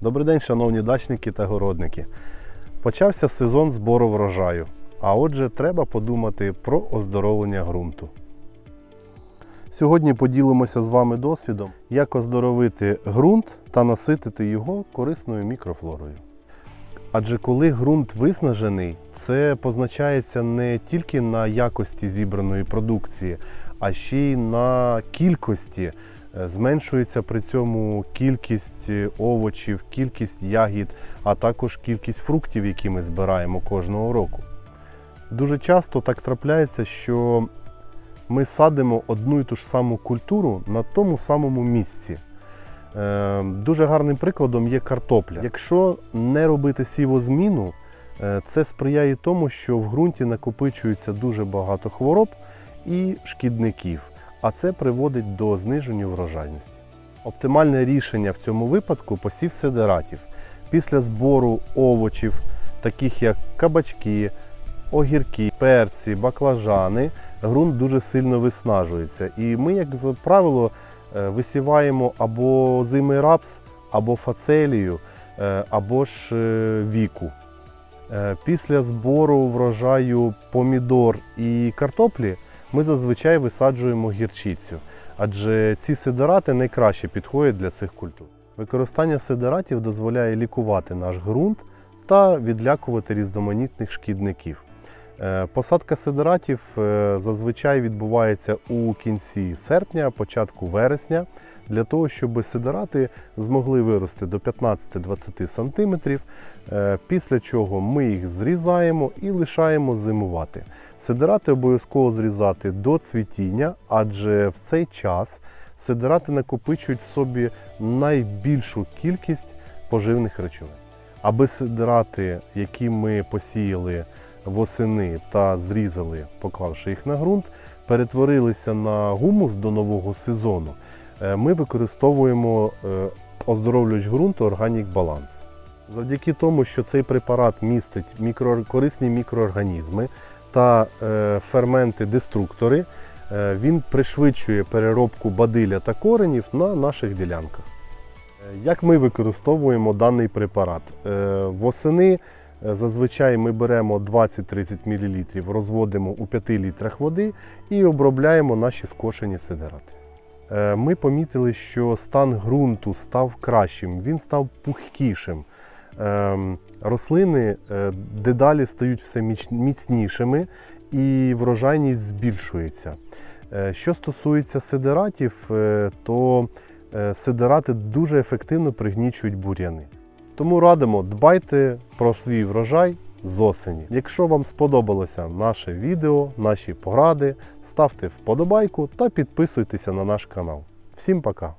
Добрий день, шановні дачники та городники. Почався сезон збору врожаю, а отже, треба подумати про оздоровлення ґрунту. Сьогодні поділимося з вами досвідом, як оздоровити ґрунт та наситити його корисною мікрофлорою. Адже коли ґрунт виснажений, це позначається не тільки на якості зібраної продукції, а ще й на кількості. Зменшується при цьому кількість е, овочів, кількість ягід, а також кількість фруктів, які ми збираємо кожного року. Дуже часто так трапляється, що ми садимо одну і ту ж саму культуру на тому самому місці. Е, Дуже гарним прикладом є картопля. Якщо не робити сівозміну, е, це сприяє тому, що в ґрунті накопичується дуже багато хвороб і шкідників, а це приводить до зниження врожайності. Оптимальне рішення в цьому випадку посів сидератів. Після збору овочів, таких як кабачки, огірки, перці, баклажани, ґрунт дуже сильно виснажується. І ми, як правило, е, висіваємо або зимий рапс, або фацелію, е, або ж е, віку. Після збору врожаю помідор і картоплі ми зазвичай висаджуємо гірчицю, адже ці сидорати найкраще підходять для цих культур. Використання сидоратів дозволяє лікувати наш ґрунт та відлякувати різноманітних шкідників. Е, Посадка сидоратів е, зазвичай відбувається у кінці серпня, початку вересня, для того, щоб сидорати змогли вирости до 15-20 см, е, після чого ми їх зрізаємо і лишаємо зимувати. Сидорати обов'язково зрізати до цвітіння, адже в цей час сидорати накопичують в собі найбільшу кількість поживних речовин. Аби сидорати, які ми посіяли восени та зрізали, поклавши їх на ґрунт, перетворилися на гумус до нового сезону, е, ми використовуємо е, оздоровлювач ґрунту Organic Balance. Завдяки тому, що цей препарат містить мікро... корисні мікроорганізми та е, ферменти-деструктори, він пришвидшує переробку бадилля та коренів на наших ділянках. Як ми використовуємо даний препарат? Восени зазвичай ми беремо 20-30 мл, розводимо у 5 літрах води і обробляємо наші скошені сидерати. Е, Ми помітили, що стан ґрунту став кращим, він став пухкішим. Ем, Рослини е, дедалі стають все міцнішими і врожайність збільшується. Е, Що стосується сидератів, е, то е, сидерати дуже ефективно пригнічують бур'яни. Тому радимо, дбайте про свій врожай з осені. Якщо вам сподобалося наше відео, наші поради, ставте вподобайку та підписуйтеся на наш канал. Всім пока!